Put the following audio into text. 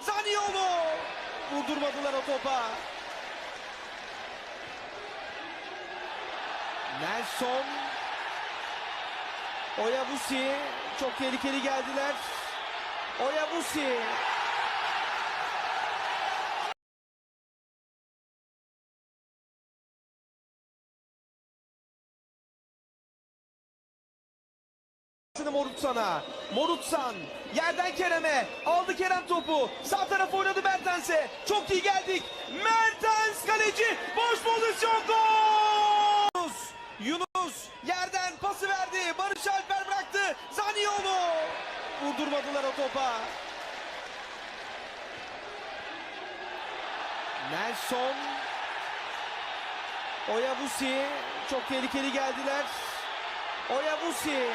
Zaniolo. Vurdurmadılar o topa. Nelson. Oyabusi. Çok tehlikeli geldiler. Oyabusi. Morutsan'a. Morutsan yerden Kerem'e aldı Kerem topu. Sağ tarafa oynadı Mertens'e. Çok iyi geldik. Mertens kaleci boş pozisyon gol. Yunus, Yunus yerden pası verdi. Barış Alper bıraktı. Zaniolo. Vurdurmadılar o topa. Nelson. Oyabusi. Çok tehlikeli geldiler. Oyabusi.